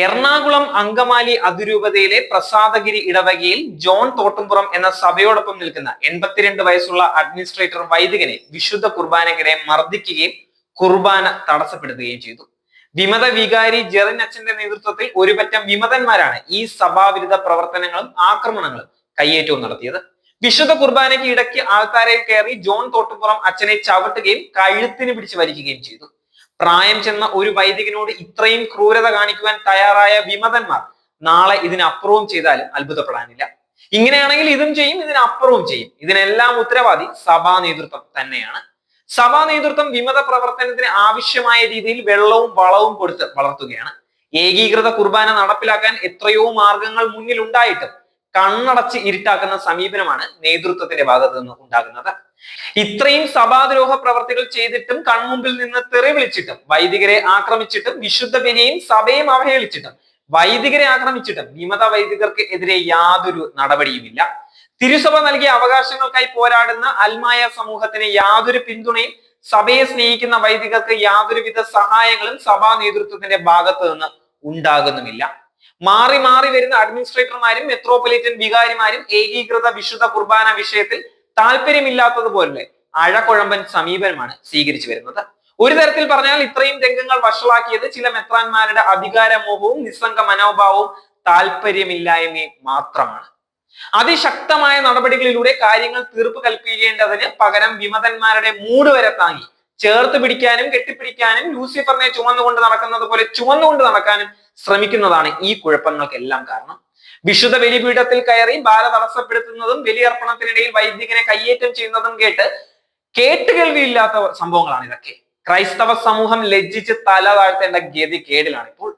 എറണാകുളം അങ്കമാലി അതിരൂപതയിലെ പ്രസാദഗിരി ഇടവകയിൽ ജോൺ തോട്ടുംപുറം എന്ന സഭയോടൊപ്പം നിൽക്കുന്ന എൺപത്തിരണ്ട് വയസ്സുള്ള അഡ്മിനിസ്ട്രേറ്റർ വൈദികനെ വിശുദ്ധ കുർബാനകരെ മർദ്ദിക്കുകയും കുർബാന തടസ്സപ്പെടുത്തുകയും ചെയ്തു. വിമത വികാരി ജെറിൻ അച്ഛന്റെ നേതൃത്വത്തിൽ ഒരുപറ്റം വിമതന്മാരാണ് ഈ സഭാവിരുദ്ധ പ്രവർത്തനങ്ങളും ആക്രമണങ്ങളും കയ്യേറ്റവും നടത്തിയത്. വിശുദ്ധ കുർബാനയ്ക്ക് ഇടയ്ക്ക് ആൾക്കാരെ കയറി ജോൺ തോട്ടുപുറം അച്ഛനെ ചവിട്ടുകയും കഴുത്തിന് പിടിച്ച് വലിക്കുകയും ചെയ്തു. പ്രായം ചെന്ന ഒരു വൈദികനോട് ഇത്രയും ക്രൂരത കാണിക്കുവാൻ തയ്യാറായ വിമതന്മാർ നാളെ ഇതിനപ്പുറവും ചെയ്താൽ അത്ഭുതപ്പെടാനില്ല. ഇങ്ങനെയാണെങ്കിൽ ഇതും ചെയ്യും ഇതിനപ്പുറവും ചെയ്യും. ഇതിനെല്ലാം ഉത്തരവാദി സഭാ നേതൃത്വം തന്നെയാണ്. സഭാ നേതൃത്വം വിമത പ്രവർത്തനത്തിന് ആവശ്യമായ രീതിയിൽ വെള്ളവും വളവും കൊടുത്ത് വളർത്തുകയാണ്. ഏകീകൃത കുർബാന നടപ്പിലാക്കാൻ എത്രയോ മാർഗങ്ങൾ മുന്നിലുണ്ടായിട്ടും കണ്ണടച്ച് ഇരുട്ടാക്കുന്ന സമീപനമാണ് നേതൃത്വത്തിന്റെ ഭാഗത്തു നിന്ന് ഉണ്ടാകുന്നത്. ഇത്രയും സഭാദ്രോഹ പ്രവർത്തികൾ ചെയ്തിട്ടും കൺമുമ്പിൽ നിന്ന് തെറി വിളിച്ചിട്ടും വൈദികരെ ആക്രമിച്ചിട്ടും വിശുദ്ധ ബലിയും സഭയും അവഹേളിച്ചിട്ടും വൈദികരെ ആക്രമിച്ചിട്ടും വിമത വൈദികർക്ക് എതിരെ യാതൊരു നടപടിയുമില്ല. തിരുസഭ നൽകിയ അവകാശങ്ങൾക്കായി പോരാടുന്ന അൽമായ സമൂഹത്തിന് യാതൊരു പിന്തുണയും സഭയെ സ്നേഹിക്കുന്ന വൈദികർക്ക് യാതൊരുവിധ സഹായങ്ങളും സഭാ നേതൃത്വത്തിന്റെ ഭാഗത്ത് നിന്ന് ഉണ്ടാകുന്നുമില്ല. മാറി മാറി വരുന്ന അഡ്മിനിസ്ട്രേറ്റർമാരും മെത്രോപൊലിറ്റൻ വികാരിമാരും ഏകീകൃത വിശുദ്ധ കുർബാന വിഷയത്തിൽ താല്പര്യമില്ലാത്തതുപോലെ അഴകുഴമ്പൻ സമീപനമാണ് സ്വീകരിച്ചു വരുന്നത്. ഒരു തരത്തിൽ പറഞ്ഞാൽ ഇത്രയും രംഗങ്ങൾ വഷളാക്കിയത് ചില മെത്രാന്മാരുടെ അധികാരമോഹവും നിസ്സംഗ മനോഭാവവും താല്പര്യമില്ലായ്മയും മാത്രമാണ്. അതിശക്തമായ നടപടികളിലൂടെ കാര്യങ്ങൾ തീർപ്പ് കൽപ്പിക്കേണ്ടതിന് പകരം വിമതന്മാരുടെ മൂട് വരെ താങ്ങി. ചേർത്ത് പിടിക്കാനും കെട്ടിപ്പിടിക്കാനും ലൂസിഫറിനെ ചുമന്നുകൊണ്ട് നടക്കുന്നത് പോലെ ചുമന്നുകൊണ്ട് നടക്കാനും ശ്രമിക്കുന്നതാണ് ഈ കുഴപ്പങ്ങൾക്കെല്ലാം കാരണം. വിശുദ്ധ ബലിപീഠത്തിൽ കയറി ബാല തടസ്സപ്പെടുത്തുന്നതും ബലിയർപ്പണത്തിനിടയിൽ വൈദികനെ കയ്യേറ്റം ചെയ്യുന്നതും കേട്ട് കേട്ടുകേൾവിയില്ലാത്ത സംഭവങ്ങളാണ് ഇതൊക്കെ. ക്രൈസ്തവ സമൂഹം ലജ്ജിച്ച് തല താഴ്ത്തേണ്ട ഗതി കേടിലാണ് ഇപ്പോൾ